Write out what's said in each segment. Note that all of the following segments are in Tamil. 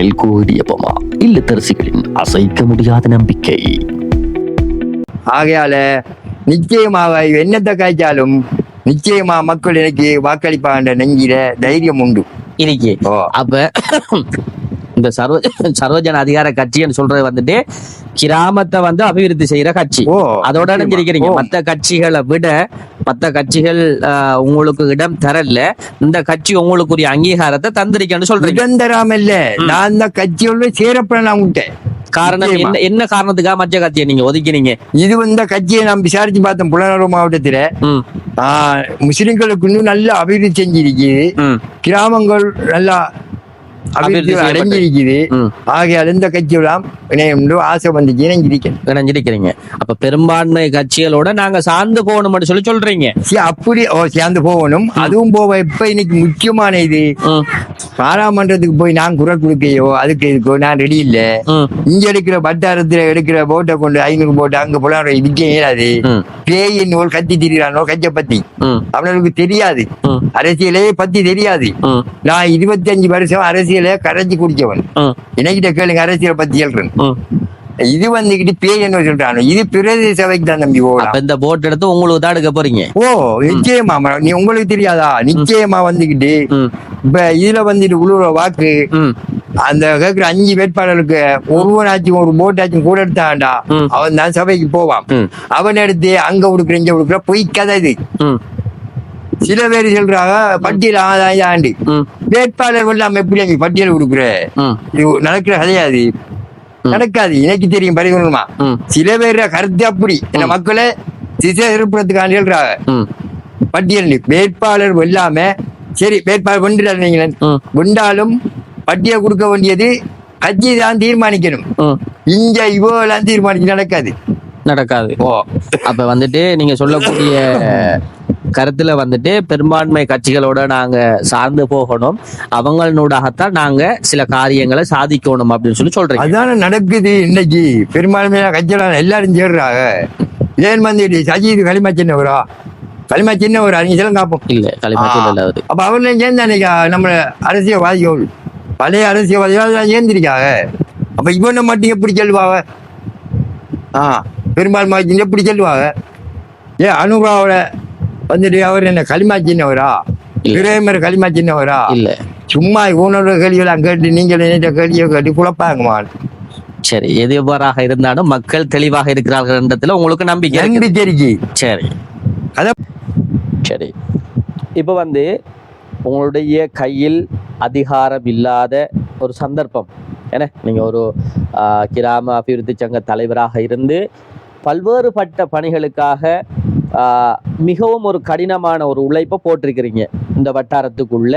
ரணில் கூறியபமா இல்லத்தரசிகளின் அசைக்க முடியாத நம்பிக்கை. ஆகையால நிச்சயமாக என்னத்தை காய்ச்சாலும் நிச்சயமா மக்கள் எனக்கு வாக்களிப்பான்ற நெஞ்சில தைரியம் உண்டு. இன்னைக்கு அப்ப இந்த சர்வ சர்வஜன அதிகார கட்சின்னு சொல்றது வந்துட்டு கிராமத்தை வந்து அபிவிருத்தி செய்யற கட்சி. அதோட. இணைஞ்சிருக்கிறீங்க. மத்த கட்சிகளை விட மத்த கட்சிகள் உங்களுக்கு இடம் தரல. இந்த கட்சி உங்களுக்குரிய அங்கீகாரத்தை தந்திருக்கேன்னு சொல்றீங்க. நிரந்தரம் இல்ல நான் இந்த கட்சியோட சேரப்பட நான் விட்டேன் காரணம். என்ன என்ன காரணத்துக்காக மற்ற கட்சியை நீங்க ஒதுக்கினீங்க? இது இந்த கட்சியை நான் விசாரிச்சு பார்த்தேன் புலனறுவு மாவட்டத்துல. முஸ்லிம்களுக்கு இன்னும் நல்ல அபிவிருத்தி செஞ்சிருக்குது ம், கிராமங்கள் நல்லா அபிவிருத்தி அடைஞ்சிருக்குது. ஆகையால் இந்த கட்சியெல்லாம் இணையம் ஆசை வந்துச்சு இணைஞ்சிருக்கேன் இணைஞ்சிருக்கிறீங்க. அப்ப பெரும்பான்மை கட்சிகளோட நாங்க சார்ந்து போகணும்னு சொல்லி சொல்றீங்க. அப்படி சேர்ந்து போகணும். அதுவும் போக இப்ப இன்னைக்கு முக்கியமான இது. பாராமன்றத்துக்கு போய் நான் குரல் கொடுக்கையோ அதுக்கு இதுக்கோ நான் ரெடி இல்ல. இங்க எடுக்கிற வட்டாரத்துல எடுக்கிற போட்டை கொண்டு ஐநூறு போட்டு அங்க போலாம் இதுக்கே இயலாது. பேயின் ஒரு கத்தி திரிகிறானோ கட்சியை பத்தி. அவனுக்கு தெரியாது. அரசியலே பத்தி தெரியாது. நான் இருபத்தஞ்சு வருஷம் அரசியலை கரைச்சி குடிச்சவன். ம், எனக்கிட்ட கேளுங்க அரசியல் பத்தி சொல்றேன். இது வந்துகிட்டு பேய் என்ன சொல்றானோ? இது பிரதேச சபைக்கு தான் தம்பி போகலாம் இந்த போட் எடுத்து உங்களுக்கு தான் எடுக்க போறீங்க. ஓ நிச்சயமா நீ உங்களுக்கு தெரியாதா? நிச்சயமா வந்துகிட்டு இப்ப இதுல வந்துட்டு உழுவுற வாக்கு அந்த கேட்கிற அஞ்சு வேட்பாளருக்கு ஒருவனாச்சும் ஒரு போட்டாச்சும் கூட எடுத்தாண்டா. அவன் தான் சபைக்கு போவான். அவன் எடுத்து அங்க கொடுக்குற இங்க கொடுக்குற பொய் கதை இது. சில பேர் சொல்றாங்க பட்டியல் ஆதாயம் ஆண்டு ம், வேட்பாளர் எல்லாம் எப்படி அங்க பட்டியல் கொடுக்குற? நடக்கிற கதையாது நடக்காது எனக்கு தெரியும் பரிகொள்ளமா ம், சில பேர் கருத்து அப்படி. இந்த மக்களை திசை திருப்புறதுக்கான சொல்றாங்க. பட்டியல் வேட்பாளர் வெல்லாம சரி வேட்பாளர் வென்றால் நீங்க வென்றாலும் பட்டியல் கொடுக்க வேண்டியது கட்சி தான் தீர்மானிக்கணும். இங்க இவ்வளவு தீர்மானிக்க நடக்காது. நடக்காது. ஓ. அப்ப வந்துட்டு நீங்க சொல்லக்கூடிய கருத்துல வந்துட்டு பெரும்பான்மை கட்சிகளோட நாங்க சார்ந்து போகணும். அவங்களூடாகத்தான் நாங்க சில காரியங்களை சாதிக்கணும் அப்படின்னு சொல்லி சொல்றீங்க. அதான நடக்குது இன்னைக்கு. பெரும்பான்மையான கட்சியெல்லாம் எல்லாரும் சேர்றாங்க. ஏன் வந்துட்டு சஜித் களிமா சின்னவரா களிமா சின்னவரா நீங்க சொல்லுங்க காப்போம் இல்ல இல்ல அது அப்ப அவர்லாம் சேர்ந்து அன்னைக்கு நம்ம அரசியல்வாதிகள் பழைய அரசியல்வாதிகள் சேர்ந்திருக்காங்க அப்ப இவனை மட்டும் எப்படி செல்வாங்க ஆ பெரும்பான்மை எப்படி செல்வாங்க ஏ அனுபவோட வந்துட்டு அவர் என்ன களிமா சின்னவரா இல்ல. பிரேமர் களிமா சின்னவரா இல்ல. சும்மா உணர்வு கேள்வியெல்லாம் கேட்டு நீங்கள் நினைத்த கேள்வியை கேட்டு குழப்பாங்கம்மா சரி எது எவ்வாறாக இருந்தாலும் மக்கள் தெளிவாக இருக்கிறார்கள்ன்றதுல உங்களுக்கு நம்பிக்கை இருக்கு. நன்றி தெரிக்கி சரி. அத- சரி. இப்போ வந்து உங்களுடைய கையில் அதிகாரம் இல்லாத ஒரு சந்தர்ப்பம். என்ன? நீங்கள் ஒரு கிராம அபிவிருத்தி சங்க தலைவராக இருந்து பல்வேறுபட்ட பணிகளுக்காக மிகவும் ஒரு கடினமான ஒரு உழைப்பை போட்டிருக்கிறீங்க இந்த வட்டாரத்துக்குள்ள.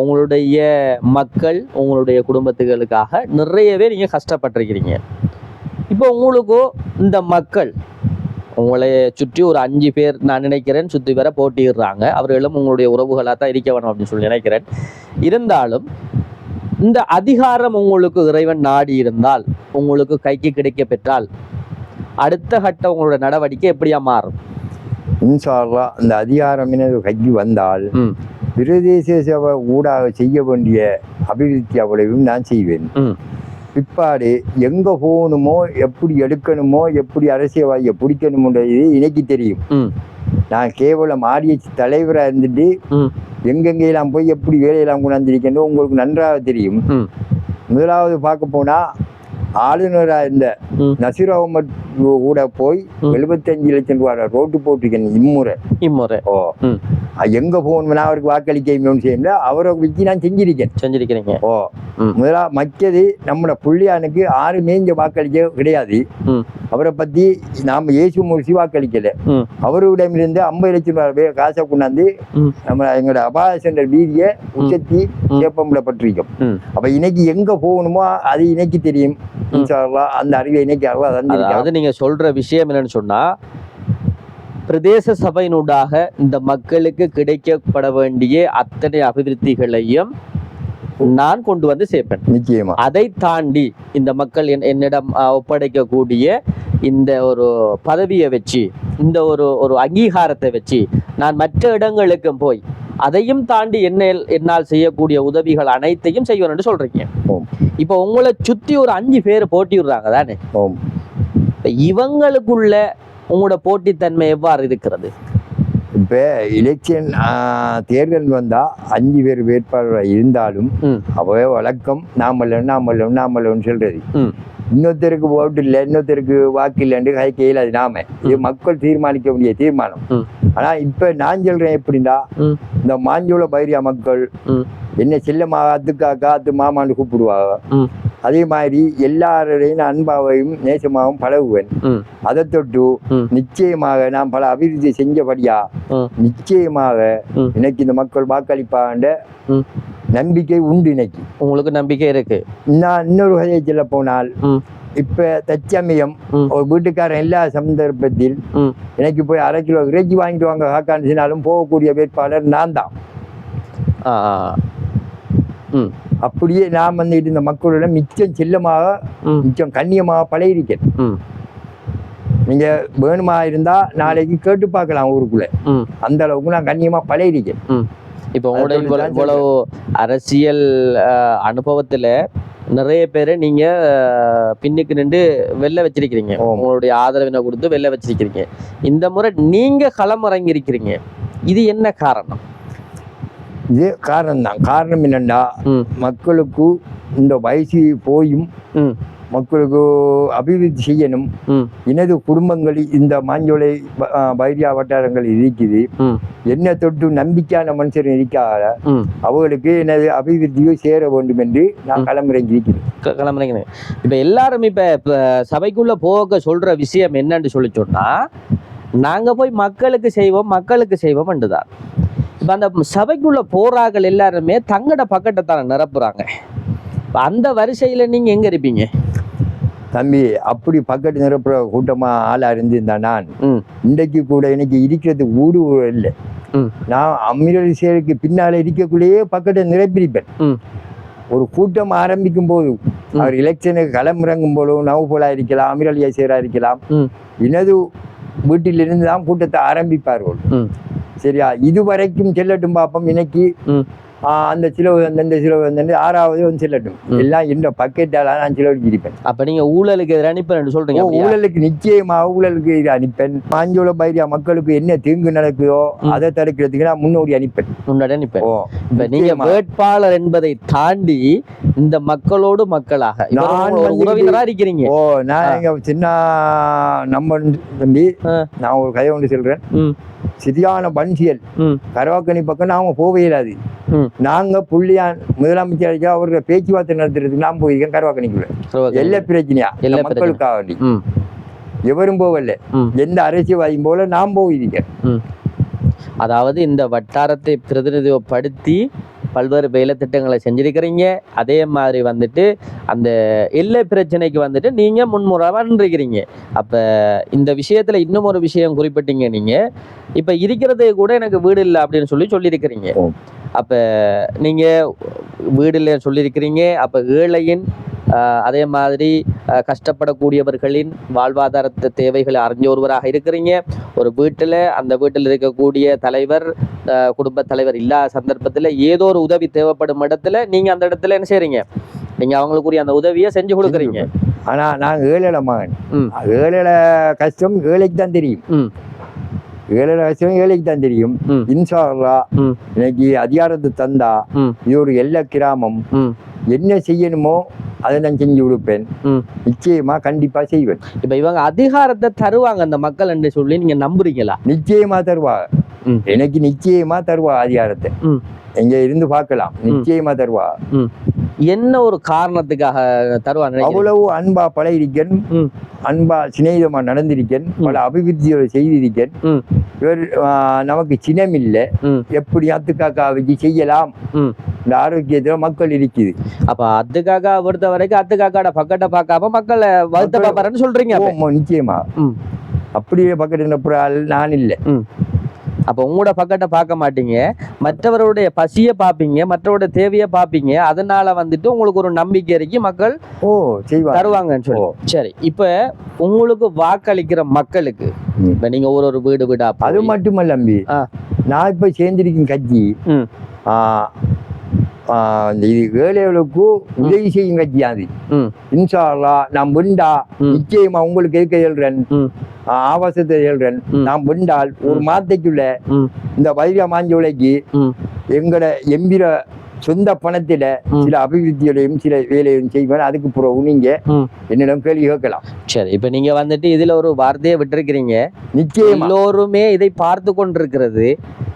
உங்களுடைய மக்கள் உங்களுடைய குடும்பத்துகளுக்காக நிறையவே நீங்கள் கஷ்டப்பட்டிருக்கிறீங்க. இப்போ உங்களுக்கும் இந்த மக்கள் உங்களை சுற்றி ஒரு அஞ்சு பேர் நான் நினைக்கிறேன் சுற்றி வர போட்டிடுறாங்க அவர்களும் உங்களுடைய உறவுகளாக தான் இருக்க வேணும் அப்படின்னு சொல்லி நினைக்கிறேன். இருந்தாலும் இந்த அதிகாரம் உங்களுக்கு இறைவன் நாடி இருந்தால் உங்களுக்கு கைக்கு கிடைக்க பெற்றால் அடுத்த கட்ட உங்களோட நடவடிக்கை எப்படியா மாறும்? இன்ஷா அல்லாஹ் அந்த அதிகாரம் கைக்கு வந்தால் பிரதேச சபை ஊடாக செய்ய வேண்டிய அபிவிருத்தி அவ்வளவும் நான் செய்வேன். பிற்பாடு எங்க போகணுமோ எப்படி எடுக்கணுமோ எப்படி அரசியல்வாதியை பிடிக்கணும்ன்றது எனக்கு தெரியும். நான் கேவலம் ஆடியச்சு தலைவராக இருந்துட்டு எங்கெங்கெல்லாம் போய் எப்படி வேலையெல்லாம் கொண்டாந்துருக்கேன்னு உங்களுக்கு நன்றாக தெரியும். முதலாவது பார்க்க போனா ஆளுநராக இருந்த. நசீர் அகமட் கூட போய் ம். எழுபத்தஞ்சு லட்சம் ரூபாய் ரோட்டு போட்டிருக்கேன் இம்முறை. இம்முறை. ஓ. எங்க போகணும்னா அவருக்கு வாக்களிக்க செய்யல அவரை வச்சு நான் செஞ்சிருக்கேன். செஞ்சிருக்கிறீங்க. ஓ. முதலா மற்றது நம்மளோட புள்ளியானுக்கு ஆறு மேஞ்ச வாக்களிக்க கிடையாது. அவரை பத்தி நாம இயேசு முறிச்சு வாக்களிக்கல. அவரிடமிருந்து ஐம்பது லட்சம் ரூபாய் காசை கொண்டாந்து நம்ம எங்களோட அபாய சென்ற வீதியை உச்சத்தி சேப்பம்ல பட்டிருக்கோம். ம். அப்ப இன்னைக்கு எங்க போகணுமோ அது இன்னைக்கு தெரியும். இன்ஷா அல்லாஹ் அந்த அறிவை இன்னைக்கு அதாவது நீங்க சொல்ற விஷயம் என்னன்னு சொன்னா பிரதேச சபையினூடாக இந்த மக்களுக்கு கிடைக்கப்பட வேண்டிய அத்தனை அபிவிருத்திகளையும் நான் கொண்டு வந்து சேர்ப்பேன். நிச்சயமா. அதை தாண்டி இந்த மக்கள் என்- என்னிடம் ஒப்படைக்கக்கூடிய இந்த ஒரு பதவியை வச்சு இந்த ஒரு ஒரு அங்கீகாரத்தை வச்சு நான் மற்ற இடங்களுக்கும் போய் அதையும் தாண்டி என்ன என்னால் செய்யக்கூடிய உதவிகள் அனைத்தையும் செய்வேன்னு சொல்றீங்க ஓம். இப்போ உங்களை சுத்தி ஒரு அஞ்சு பேர் போட்டி விடுறாங்க தானே இவங்களுக்குள்ள உங்களோட போட்டித்தன்மை எவ்வாறு இருக்கிறது இப்போ எலெக்ஷன் தேர்தல் வந்தால் அஞ்சு பேர் வேட்பாளர் இருந்தாலும். அவே வழக்கம் நாமல்லும் நாமல்லும் நாமல்லும்னு சொல்றது. இன்னொருத்தருக்கு ஓட்டு இல்லை இன்னொருத்தருக்கு வாக்கு இல்லைன்னு கை கையில் அது நாம இது மக்கள் தீர்மானிக்க வேண்டிய தீர்மானம். ஆனா இப்ப நான் சொல்றேன் எப்படின்னா. இந்த மாஞ்சோள பைரியா மக்கள். என்ன செல்லமா அத்துக்காக்கா அத்து மாமான்னு கூப்பிடுவாங்க. அதே மாதிரி எல்லாரையும் நான் அன்பாவையும் நேசமாகவும் பழகுவேன். அதை தொட்டு. நிச்சயமாக நான் பல அபிவிருத்தி செஞ்சபடியா. நிச்சயமாக. இன்னைக்கு இந்த மக்கள் வாக்களிப்பாண்ட. நம்பிக்கை உண்டு இன்னைக்கு. உங்களுக்கு நம்பிக்கை இருக்கு. நான் இன்னொரு சொல்ல போனால். இப்ப தச்சமயம். ஒரு வீட்டுக்காரன் எல்லா சந்தர்ப்பத்தில். எனக்கு போய் அரை கிலோ இறைச்சி வாங்கிட்டு வாங்க காக்கான்னு சொன்னாலும் போகக்கூடிய வேட்பாளர் நான் தான். அப்படியே நான் வந்துட்டு இந்த மக்களோட மிச்சம் செல்லமாக மிச்சம் கண்ணியமாக பழகிருக்கேன் நீங்க வேணுமா இருந்தா நாளைக்கு கேட்டு பார்க்கலாம் ஊருக்குள்ள. அந்த அளவுக்கு நான் கண்ணியமா பழகிருக்கேன் இப்போ உங்களோட இவ்வளவு அரசியல் அனுபவத்துல நிறைய பேரை நீங்க பின்னுக்கு நின்று வெளில வச்சிருக்கிறீங்க. உங்களுடைய ஆதரவினை கொடுத்து வெளில வச்சிருக்கிறீங்க. இந்த முறை நீங்க களமிறங்கி இருக்கிறீங்க இது என்ன காரணம்? இது காரணம் தான் காரணம் என்னண்டா ம். மக்களுக்கு இந்த வயசு போயும் மக்களுக்கு அபிவிருத்தி செய்யணும். எனது குடும்பங்களில் இந்த மாஞ்சோலை பைரியா வட்டாரங்கள் இருக்குது. என்ன தொட்டு நம்பிக்கையான மனுஷர் இருக்காக ம். அவர்களுக்கு எனது அபிவிருத்தியை சேர வேண்டும் என்று நான் களமிறங்கி இருக்கிறேன் க- கிளம்புறீங்க இப்போ எல்லாரும் இப்போ சபைக்குள்ள போக சொல்ற விஷயம் என்னன்னு சொல்லி சொன்னா நாங்க போய் மக்களுக்கு செய்வோம் மக்களுக்கு செய்வோம் தான் இப்போ அந்த சபைக்குள்ள போறார்கள் எல்லாருமே தங்கட பக்கத்தை தானே நிரப்புறாங்க. அந்த வரிசையில நீங்க எங்க இருப்பீங்க? தம்பி அப்படி பக்கத்து நிரப்புற கூட்டமா ஆளா இருந்திருந்தா நான் இன்றைக்கு கூட எனக்கு இருக்கிறது ஊடு இல்லை. நான் அமிரலிசேருக்கு பின்னால இருக்கக்குள்ளேயே பக்கத்தை நிரப்பியிருப்பேன். ஒரு கூட்டம் ஆரம்பிக்கும் போது அவர் எலெக்ஷனுக்கு களமிறங்கும் போதும் நவபோலா இருக்கலாம் அமிரல் சேரா இருக்கலாம். எனது வீட்டிலிருந்து தான் கூட்டத்தை ஆரம்பிப்பார்கள். சரியா? இதுவரைக்கும் செல்லட்டும் பார்ப்போம் இன்னைக்கு அந்த சிலவு அந்த சிலவு வந்து ஆறாவது வந்து செல்லட்டும். எல்லாம் இந்த பக்கெட்டால நான் செலவழிச்சிருப்பேன் அப்ப நீங்க ஊழலுக்கு எதிராக அனுப்புறேன்னு சொல்றீங்க? ஊழலுக்கு நிச்சயமாக ஊழலுக்கு இது அனுப்பேன் மாஞ்சோள பைரியா மக்களுக்கு என்ன தீங்கு நடக்குதோ. அதை தடுக்கிறதுக்கு நான் முன்னோடி அனுப்பேன் முன்னாடி அனுப்பேன் இப்ப நீங்க நிச்சயமா. வேட்பாளர் என்பதை தாண்டி இந்த மக்களோடு மக்களாக நான் உங்க ஒரு வந்து உறவினரா இருக்கிறீங்க. ஓ நான் எங்க சின்ன நம்ம தம்பி. நான் ஒரு கதை ஒன்று சொல்றேன். ம். சரியான பன்சியல். கரவாக்கணி பக்கம் நாம போகவே இயலாது நாங்க புள்ளியான் முதலமைச்சர் அவரோட பேச்சுவார்த்தை நடத்துறதுக்கு நான் போயிருக்கேன் கரவாக்கணிக்குள்ள. எல்லா பிரச்சனையா. மக்களுக்காக வேண்டி எவரும் போகல. எந்த அரசியல்வாதியும் போல நான் போயிருக்கேன். அதாவது இந்த வட்டாரத்தை பிரதிநிதித்துவப்படுத்தி பல்வேறு வேலை திட்டங்களை செஞ்சிருக்கிறீங்க. அதே மாதிரி வந்துட்டு அந்த எல்லை பிரச்சனைக்கு வந்துட்டு நீங்க முன்முறவான்றிருக்கிறீங்க அப்ப இந்த விஷயத்துல இன்னும் ஒரு விஷயம் குறிப்பிட்டீங்க நீங்க. இப்ப இருக்கிறது கூட எனக்கு வீடு இல்லை அப்படின்னு சொல்லி சொல்லியிருக்கிறீங்க. அப்ப நீங்க வீடு இல்லை சொல்லியிருக்கிறீங்க அப்ப ஏழையின் அதே மாதிரி கஷ்டப்படக்கூடியவர்களின் வாழ்வாதாரத்தை தேவைகளை அறிஞ்ச ஒருவராக இருக்கிறீங்க. ஒரு வீட்டில் அந்த வீட்டில் இருக்கக்கூடிய தலைவர் குடும்ப தலைவர் இல்லாத சந்தர்ப்பத்தில் ஏதோ ஒரு உதவி தேவைப்படும் இடத்துல நீங்க அந்த இடத்துல என்ன செய்றீங்க? நீங்க அவங்களுக்குரிய அந்த உதவியை செஞ்சு கொடுக்குறீங்க. ஆனா நான் ஏழை மகன். ம். ஏழை கஷ்டம் ஏழைக்கு தான் தெரியும் ஏழை கஷ்டம் ஏழைக்கு தான் தெரியும். ம். இன்னைக்கு அதிகாரத்தை தந்தா இது ஒரு எல்லை கிராமம் என்ன செய்யணுமோ அதை நான் செஞ்சு கொடுப்பேன். நிச்சயமா கண்டிப்பா செய்வேன். இப்ப இவங்க அதிகாரத்தை தருவாங்க அந்த மக்கள் என்று சொல்லி நீங்க நம்புறீங்களா? நிச்சயமா தருவா. எனக்கு நிச்சயமா தருவா அதிகாரத்தை. ம். எங்க இருந்து பார்க்கலாம். நிச்சயமா தருவா. என்ன ஒரு காரணத்துக்காக நினைக்கிறீங்க? அவ்வளவு அன்பா பழகிருக்கேன் அன்பா சிநேகிதமா நடந்திருக்கேன். பல அபிவிருத்திகளை செய்திருக்கேன். இவர் நமக்கு சினம் இல்லை எப்படி அத்துக்காக்கா வச்சு செய்யலாம் இந்த ஆரோக்கியத்துல மக்கள் இருக்குது. அப்ப அத்துக்காக்கா பொறுத்த வரைக்கும் அத்துக்காக்காட பக்கத்தை பார்க்காம மக்களை மக்கள் பாப்பாருன்னு சொல்றீங்க நிச்சயமா. அப்படியே பக்கத்துல நான் இல்லை. அப்ப உங்களோட பக்கத்தை பார்க்க மாட்டீங்க. மற்றவருடைய பசியை பார்ப்பீங்க மற்றவருடைய தேவையை பார்ப்பீங்க. அதனால வந்துட்டு உங்களுக்கு ஒரு நம்பிக்கை இருக்கு மக்கள் ஓ தருவாங்கன்னு சொல்லி. சரி இப்ப உங்களுக்கு வாக்களிக்கிற மக்களுக்கு. இப்ப நீங்க ஒரு ஒரு வீடு வீடா அது மட்டுமல்ல. நான் இப்ப சேர்ந்திருக்கும் கட்சி. ஏழைகளுக்கு உதவி செய்யும் கட்சி அது ம். இன்ஷா அல்லாஹ் நான் வெண்டா ம். நிச்சயமா உங்களுக்கு இருக்க ம். ஆபாசத்தை எழுறேன் ம். நான் வெண்டால் ஒரு மாதத்துக்குள்ள ம். இந்த வைர மாஞ்சோலைக்கு ம். எங்கட எம்பிர சொந்த பணத்தில. சில அபிவிருத்திகளையும் சில வேலையும் செய்வேன் அதுக்கு பிறகு நீங்க. என்னிடம் கேள்வி கேட்கலாம். சரி இப்ப நீங்க வந்துட்டு இதுல ஒரு வார்த்தையை விட்டிருக்கிறீங்க. நிச்சயமா. எல்லோருமே இதை பார்த்து கொண்டிருக்கிறது.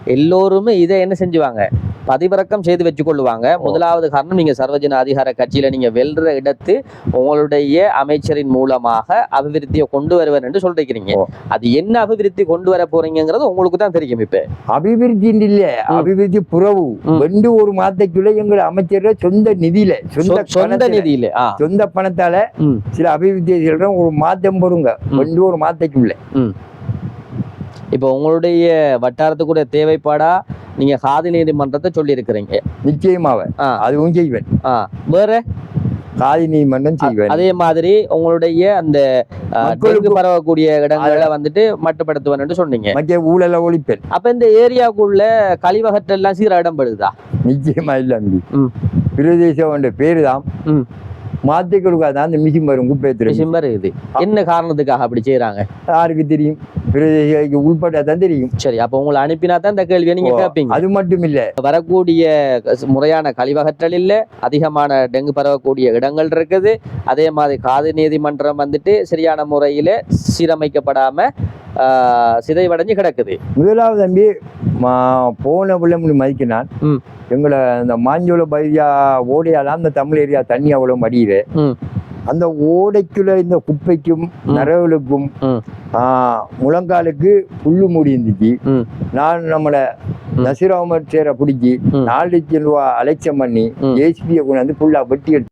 எல்லோருமே இதை என்ன செஞ்சுவாங்க? பதிவிறக்கம் செய்து வச்சு கொள்ளுவாங்க முதலாவது காரணம் நீங்க சர்வஜன அதிகார கட்சியில நீங்க வெல்ற இடத்து உங்களுடைய அமைச்சரின் மூலமாக அபிவிருத்தியை கொண்டு வருவேன் என்று சொல்லிருக்கிறீங்க ஓ. அது என்ன அபிவிருத்தி கொண்டு வர போறீங்கிறது உங்களுக்கு தான் தெரியும் இப்ப. அபிவிருத்தி இல்ல அபிவிருத்தி புறவு. ரெண்டு ஒரு மாதத்துக்குள்ள எங்க அமைச்சர் சொந்த நிதியில சொந்த சொந்த நிதியில சொந்த பணத்தால. சில அபிவிருத்தி சொல்றேன் ஒரு மாதம் பொறுங்க ம். ரெண்டு ஒரு மாதத்துக்குள்ள இப்போ உங்களுடைய வட்டாரத்துக்குடைய தேவைப்பாடா? நீங்க காதி நீதிமன்றத்தை சொல்லி இருக்கிறீங்க நிச்சயமாவ. ஆ. அதுவும் செய்வேன். வேற? காதி நீதிமன்றம் செய்வேன். அதே மாதிரி உங்களுடைய அந்த டெங்கு பரவக்கூடிய இடங்களை வந்துட்டு மட்டுப்படுத்துவேன்னு சொன்னீங்க. மற்ற ஊழல ஒழிப்பேன். அப்ப இந்த ஏரியாக்குள்ள கழிவகற்றெல்லாம் சீர இடம்படுதா நிச்சயமா இல்ல. பிரதேசம் பேரு தான். மாத்தி கொடுக்காதான் அந்த மிஷின் வரும் குப்பை சிம்பர் இது என்ன காரணத்துக்காக அப்படி செய்யறாங்க யாருக்கு தெரியும்? உள்பட்டா தான் தெரியும். சரி அப்ப உங்களை அனுப்பினா தான் இந்த கேள்வியை நீங்க கேட்பீங்க அது மட்டும் இல்ல வரக்கூடிய முறையான கழிவகற்றல் இல்ல அதிகமான டெங்கு பரவக்கூடிய இடங்கள் இருக்குது. அதே மாதிரி காது நீதிமன்றம் வந்துட்டு சரியான முறையில சீரமைக்கப்படாம சிதைவடைஞ்சு கிடக்குது முதலாவது தம்பி மா- போன விளம்பு மதிக்கினான். எங்களை இந்த மாஞ்சோல பைரியா ஓடையாலாம் அந்த தமிழ் ஏரியா தண்ணி அவ்வளவு மடியுது. அந்த ஓடைக்குள்ள இந்த குப்பைக்கும் ம். நரவுகளுக்கும் ம். ஆ, முழங்காலுக்கு புல்லு மூடி இருந்துச்சு. நான் நம்மள ம். நசீர் அகமது சேரை பிடிச்சி. நாலு லட்சம் ரூபா அலட்சம் பண்ணி ம். ஏசிபியை கொண்டாந்து ஃபுல்லா வெட்டி எடுத்து